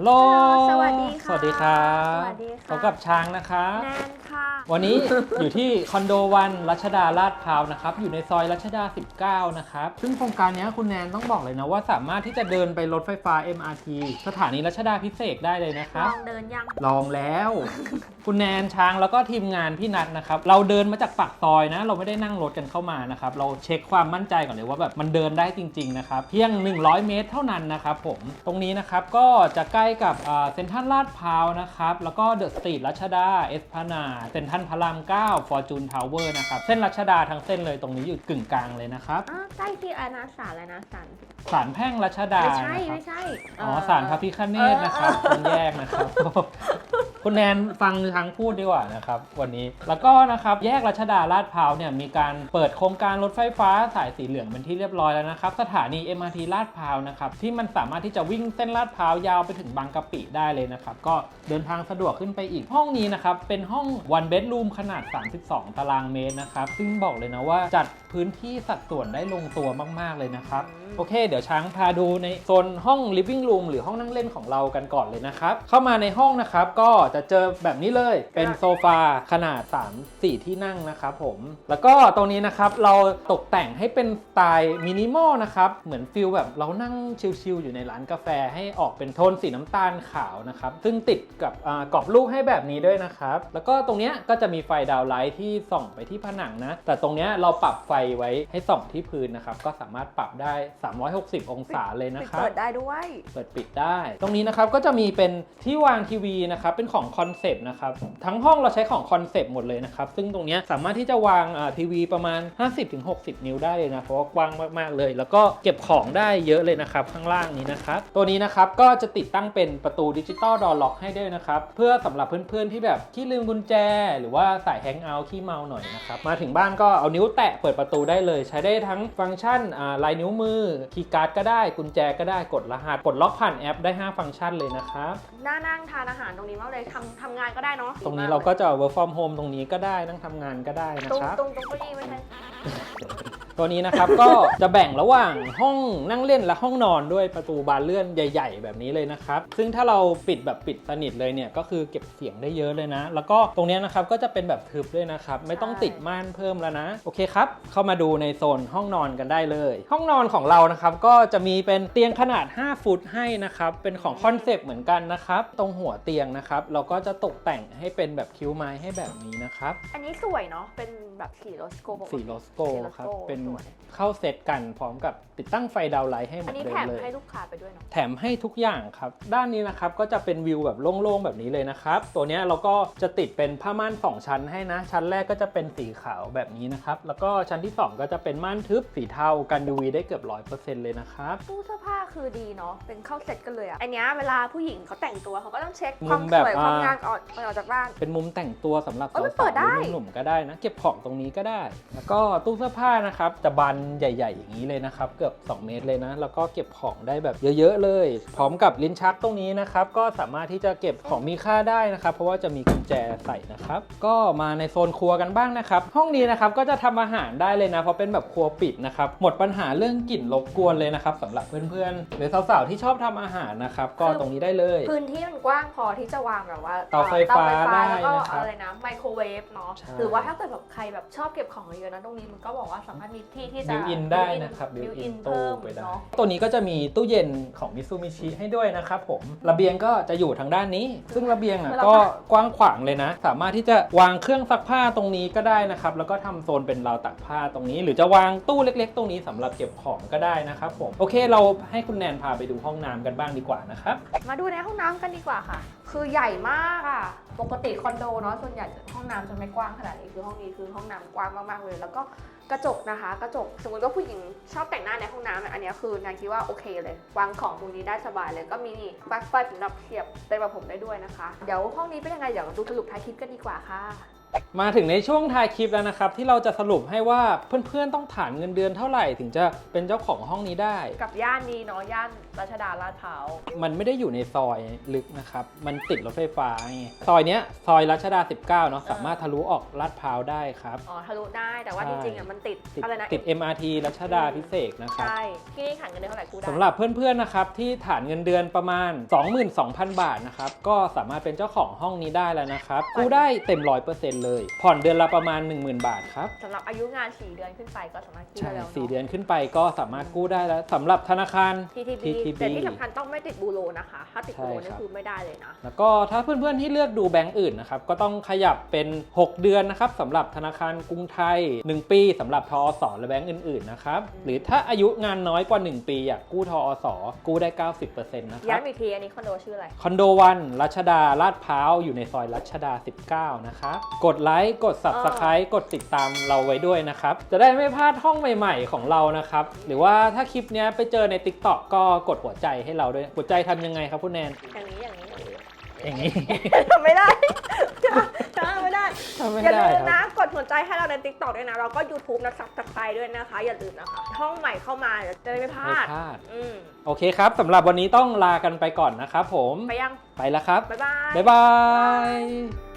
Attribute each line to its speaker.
Speaker 1: ฮัลโหล
Speaker 2: สวัสดีค่ะ
Speaker 1: สวัสดีครับ
Speaker 2: สวัสดีค่ะ
Speaker 1: พบกับช้างนะครับ
Speaker 2: แนนค่ะ
Speaker 1: วันนี้อยู่ที่คอนโดวันรัชดาลาดพร้าวนะครับ อยู่ในซอยรัชดา 19 นะครับ ซึ่งโครงการเนี้ยคุณแนนต้องบอกเลยนะว่าสามารถที่จะเดินไปรถไฟฟ้า MRT สถานีรัชดาพิเศษกได้เลยนะค
Speaker 2: ล
Speaker 1: รับ
Speaker 2: องเดินยัง
Speaker 1: ลองแล้ว คุณแนนช้างแล้วก็ทีมงานพี่นัทนะครับ เราเดินมาจากปากซอยนะ เราไม่ได้นั่งรถกันเข้ามานะครับ เราเช็คความมั่นใจก่อนเลยว่าแบบมันเดินได้จริงๆนะครับ เพียง 100 เมตรเท่านั้นนะครับผม ตรงนี้นะครับก็จะใกล้กับเซ็นทรัลลาดพร้าวนะครับ แล้วก็เดอะสตรีทรัชดาเอสพนาเซ็นทรัลพระราม9ฟอร์จูนทาวเวอร์นะครับ เส้นรัชดาทั้งเส้นเลยตรงนี้อยู่กึ่งกลางเลยนะครับ
Speaker 2: อ่าใกล้ที่อาณาสารแล้วนะสัน
Speaker 1: ศาลแพ่งรัชดา
Speaker 2: ไม่ใช่
Speaker 1: นะครับ
Speaker 2: ไม่ใช่
Speaker 1: อ๋อสารพระพิคเนตนะครับคุณแยกนะครับ คุณแนนฟังทางพูดดีกว่านะครับ วันนี้แล้วก็นะครับแยกรัชดาลาดพร้าวเนี่ยมีการเปิดโครงการรถไฟฟ้าสายสีเหลืองเป็นที่เรียบร้อยแล้วนะครับ สถานี MRT ลาดพร้าวนะครับที่มันสามารถที่จะวิ่งเส้นลาดพร้าวยาวไปถึงบางกะปิได้เลยนะครับ ก็เดินทางสะดวกขึ้นไปอีกห้องนี้นะครับ เป็นห้อง one bedroom ขนาด 32 ตารางเมตรนะครับ ซึ่งบอกเลยนะว่าจัดพื้นที่สัดส่วนได้ลงตัวมาก ๆ เลยนะครับโอเค เดี๋ยวช้างพาดูในโซนห้อง living room หรือห้องนั่งเล่นของเรากันก่อนเลยนะครับ เข้ามาในห้องนะครับก็จะเจอแบบนี้เลย เป็นโซฟาขนาด 3 4 ที่นั่งนะครับผม แล้วก็ตรงนี้นะครับเราตกแต่งให้เป็นสไตล์มินิมอลนะครับ เหมือนฟิลแบบเรานั่งชิลๆอยู่ในร้านกาแฟให้ออกเป็นโทนสีน้ำตาลขาวนะครับ ซึ่งติดกับอ่ากรอบรูปให้แบบนี้ด้วยนะครับ แล้วก็ตรงเนี้ยก็จะมีไฟดาวไลท์ที่ส่องไปที่ผนังนะ แต่ตรงเนี้ยเราปรับไฟไว้ให้ส่องที่พื้นนะครับ ก็สามารถปรับได้ 360 องศาเลยนะครั
Speaker 2: เปิ
Speaker 1: บ
Speaker 2: ดได้ด้วย
Speaker 1: เปิดปิดได้ ตรงนี้นะครับก็จะมีเป็นที่วางทีวีนะครับ เป็นของของคอนเซปต์นะครับทั้งห้องเราใช้ของคอนเซปต์หมดเลยนะครับซึ่งตรงนี้สามารถที่จะวางทีวีประมาณ 50-60 นิ้วได้เลยนะเพราะว่ากว้างมากๆเลย แล้วก็เก็บของได้เยอะเลยนะครับข้างล่างนี้นะครับตัวนี้นะครับก็จะติดตั้งเป็นประตูดิจิตอลดอล็อกให้ด้วยนะครับเพื่อสำหรับเพื่อนๆที่แบบขี้ลืมกุญแจ หรือว่าสายแฮงเอาท์ขี้เมาหน่อยนะครับมาถึงบ้านก็เอานิ้วแตะเปิดประตูได้เลย ใช้ได้ทั้งฟังก์ชันลายนิ้วมือคีย์การ์ดก็ได้กุญแจก็ได้กดรหัสกดล็อกผ่านแอปได้ 5 ฟังก์ชันเลยนะครับ
Speaker 2: น่านั่งทานอาหารตรงนี้มากเลยทำทำงานก็ได้เนาะ
Speaker 1: ตรงนี้เราก็จะ work from home ตรงนี้ก็ได้นั่งทำงานก็ได้นะ
Speaker 2: ตรง
Speaker 1: ครับ
Speaker 2: ตรงตรงเก้าอี้ไม่ใช่
Speaker 1: ตัวนี้นะครับ ก็จะแบ่งระหว่างห้องนั่งเล่นและห้องนอนด้วยประตูบานเลื่อนใหญ่ ๆ แบบนี้เลยนะครับ ซึ่งถ้าเราปิดแบบปิดสนิทเลยเนี่ยก็คือเก็บเสียงได้เยอะเลยนะ แล้วก็ตรงเนี้ยนะครับก็จะเป็นแบบทึบด้วยนะครับ ไม่ต้องติดม่านเพิ่มแล้วนะ โอเคครับ เข้ามาดูในโซนห้องนอนกันได้เลย ห้องนอนของเรานะครับก็จะมีเป็นเตียงขนาด 5 ฟุตให้นะครับ เป็นของคอนเซปต์เหมือนกันนะครับ ตรงหัวเตียงนะครับ เราก็จะตกแต่งให้เป็นแบบคิ้วไม้ให้แบบนี้นะครับ
Speaker 2: อันนี้สวยเนาะ เป็นแบบสีโรสโกปกติ
Speaker 1: สีโลสโก
Speaker 2: สีโลสโก้
Speaker 1: ครับ เป็น
Speaker 2: สวย
Speaker 1: เข้าเซตกันพร้อมกับติดตั้งไฟดาวไลท์ให้หม
Speaker 2: อัน
Speaker 1: ด
Speaker 2: นี้
Speaker 1: เล
Speaker 2: แถ
Speaker 1: ย
Speaker 2: ม
Speaker 1: เลย
Speaker 2: ให้ลูกค้าไปด้วยเนาะ
Speaker 1: แถมให้ทุกอย่างครับ ด้านนี้นะครับก็จะเป็นวิวแบบโล่งๆแบบนี้เลยนะครับ ตัวเนี้ยเราก็จะติดเป็นผ้าม่าน 2 ชั้นให้นะ ชั้นแรกก็จะเป็นสีขาวแบบนี้นะครับ แล้วก็ชั้นที่ 2 ก็จะเป็นม่านทึบสีเทากัน UV ได้เกือบ 100%เลยนะครับ
Speaker 2: ตู้เสื้อผ้าคือดีเนาะเป็นเข้าเซ็ตกันเลยอะอันเนี้ยเวลาผู้หญิงเขาแต่งตัวเขาก็ต้องเช็ค
Speaker 1: มุ
Speaker 2: ความ
Speaker 1: ม
Speaker 2: ส
Speaker 1: แบบ
Speaker 2: วยความ
Speaker 1: อ่าง
Speaker 2: งามก่อนก่อนออกจากบ้าน
Speaker 1: เป็นมุมแต่งตัวสำหรับ
Speaker 2: เอ้ยมัน
Speaker 1: สาว
Speaker 2: เปิดได้
Speaker 1: ๆหรือหนุ่มๆก็ได้นะ เก็บของตรงนี้ก็ได้ แล้วก็ตู้เสื้อผ้านะครับจะบานใหญ่ ๆ อย่างนี้เลยนะครับ เกือบ 2 เมตรเลยนะ แล้วก็เก็บของได้แบบเยอะๆเลย พร้อมกับลิ้นชักตรงนี้นะครับ ก็สามารถที่จะเก็บของมีค่าได้นะครับ เพราะว่าจะมีกุญแจใส่นะครับ ก็มาในโซนครัวกันบ้างนะครับ ห้องนี้นะครับก็จะทำอาหารได้เลยนะ เพราะเป็นแบบครัวปิดนะครับ หมดปัญหาเรื่องกลิ่นรบกวนเลยนะครับสำหรับเพื่อนๆหรือสาวๆที่ชอบทำอาหารนะครับ ก็ตรงนี้ได้เลย
Speaker 2: พื้นที่มันกว้างพอที่จะวางแบบว่า
Speaker 1: เตาไฟฟ้า
Speaker 2: เตา
Speaker 1: ได้
Speaker 2: แล้วก็
Speaker 1: นะครับ
Speaker 2: อะไรนะไมโครเวฟเนาะ
Speaker 1: ใช่
Speaker 2: หรือว่าถ้าเกิดแบบใครแบบชอบเก็บของเยอะๆนะตรงนี้มันก็บอกว่าสามารถมีที่ที่จะ
Speaker 1: บิวอินได้นะครับบิ
Speaker 2: บิ
Speaker 1: ว
Speaker 2: ว
Speaker 1: อิ
Speaker 2: อิ
Speaker 1: น
Speaker 2: น
Speaker 1: ตู้
Speaker 2: เพิ่ม
Speaker 1: ไปได้
Speaker 2: เนาะ
Speaker 1: ตัวนี้ก็จะมีตู้เย็นของมิซูมิชิให้ด้วยนะครับผมระเบียงก็จะอยู่ทางด้านนี้ ซึ่งระเบียงอะก็กว้างขวางเลยนะ สามารถที่จะวางเครื่องซักผ้าตรงนี้ก็ได้นะครับ แล้วก็ทำโซนเป็นราวตักผ้าตรงนี้ หรือจะวางตู้เล็ก ๆ ตรงนี้สำหรับเก็บของก็ได้นะครับผมโอเค เราให้คุณแนนพาไปดูห้องน้ำกันบ้างดีกว่านะครับ
Speaker 2: มาดูในห้องน้ำกันดีกว่าค่ะ คือใหญ่มากอะ ปกติคอนโดเนาะส่วนใหญ่ห้องน้ำจะไม่กว้างขนาดนี้คือห้องนี้คือห้องน้ำกว้างมากๆเลย แล้วก็กระจกนะคะ กระจกสมมติว่าผู้หญิงชอบแต่งหน้าในห้องน้ำอะอันเนี้ยคือนางคิดว่าโอเคเลยวางของตรงนี้ได้สบายเลยก็มีนี่ปลั๊กไฟสำหรับเสียบเป็นแบบผมได้ด้วยนะคะ เดี๋ยวห้องนี้เป็นยังไงเดี๋ยวดูสรุปท้ายคลิปกันดีกว่าค่ะ
Speaker 1: มาถึงในช่วงท้ายคลิปแล้วนะครับ ที่เราจะสรุปให้ว่าเพื่อนๆต้องฐานเงินเดือนเท่าไหร่ ถึงจะเป็นเจ้าของห้องนี้ได้
Speaker 2: กับย่านนี้เนาะย่านรัชดาลาดพร้าว
Speaker 1: มันไม่ได้อยู่ในซอยลึกนะครับ มันติดรถไฟฟ้าไงซอยเนี้ยซอยรัชดา 19เนาะสามารถทะลุออกลาดพร้าวได้ครับ
Speaker 2: อ๋อทะลุได้แต่ว่า
Speaker 1: ใช่
Speaker 2: จริงๆอะมันติด
Speaker 1: ติด
Speaker 2: อะไรนะ
Speaker 1: ติด MRT รัชดาพิเศษกนะครับ
Speaker 2: ใช่ที่นี่ขายเงินเดือนเท่าไหร่กูได้
Speaker 1: สำหรับเพื่อนๆ นะครับ ที่ฐานเงินเดือนประมาณ 22,000 บาทนะครับ ก็สามารถเป็นเจ้าของห้องนี้ได้แล้วนะครับกู้ได้เต็ม 100%เลย ผ่อนเดือนละประมาณ 10,000 บาทครับ
Speaker 2: สำหรับอายุงาน 4 เดือนขึ้นไปก็สามารถกู้
Speaker 1: ใช่
Speaker 2: ได้แล้ว
Speaker 1: สี่เดือนขึ้นไปก็สามารถกู้ได้แล้วสำหรับธนาคาร
Speaker 2: ทีที
Speaker 1: TTB
Speaker 2: แต่ที่สำคัญต้องไม่ติดบูโรนะคะ ถ้าติดบูโร
Speaker 1: ใช่
Speaker 2: นี่
Speaker 1: ครับ
Speaker 2: คือไม่ได้เลยนะ
Speaker 1: แล้วก็ถ้าเพื่อนๆที่เลือกดูแบงก์อื่นนะครับ ก็ต้องขยับเป็น 6 เดือนนะครับสำหรับธนาคารกรุงไทย 1 ปีสำหรับทอสและแบงก์อื่นๆนะครับหรือถ้าอายุงานน้อยกว่า 1 ปีอยากกู้ทอสกู้ได้ 90%นะครั
Speaker 2: ย้ำ
Speaker 1: บ
Speaker 2: อีกทีอันนี้คอนโดชื่ออะไร
Speaker 1: คอนโดวันรัชดาลาดพร้าวอยู่ในซอยรัชดา 19 นะครับ กดไลค์กด Subscribe กดติดตามเราไว้ด้วยนะครับ จะได้ไม่พลาดห้องใหม่ๆของเรานะครับ หรือว่าถ้าคลิปเนี้ยไปเจอใน TikTok ก็กดหัวใจให้เราด้วย หัวใจทำยังไงครับคุณแนน
Speaker 2: อย่างนี้อย่างนี้อย่างนี้
Speaker 1: อย่างนี้
Speaker 2: ทำไม่ได้ ทำไม่ได้
Speaker 1: ทำไม่
Speaker 2: อย่า
Speaker 1: ได้
Speaker 2: ลืม
Speaker 1: ค
Speaker 2: นะ
Speaker 1: รับ
Speaker 2: กดหัวใจให้เราใน t ิ k t o k ด้วยนะ เราก็ YouTube นะซับสไครด้วยนะคะ อย่าลืมนะคะ ห้องใหม่เข้ามาเดี๋ยวจะได้ไม่พ
Speaker 1: ไม่
Speaker 2: ลาด
Speaker 1: พลาด
Speaker 2: อืม
Speaker 1: โอเคครับสำหรับวันนี้ต้องลากันไปก่อนนะครับผม
Speaker 2: ไปยัง
Speaker 1: ไปแล้วครับ
Speaker 2: บ๊ายบาย
Speaker 1: บ๊ายบาย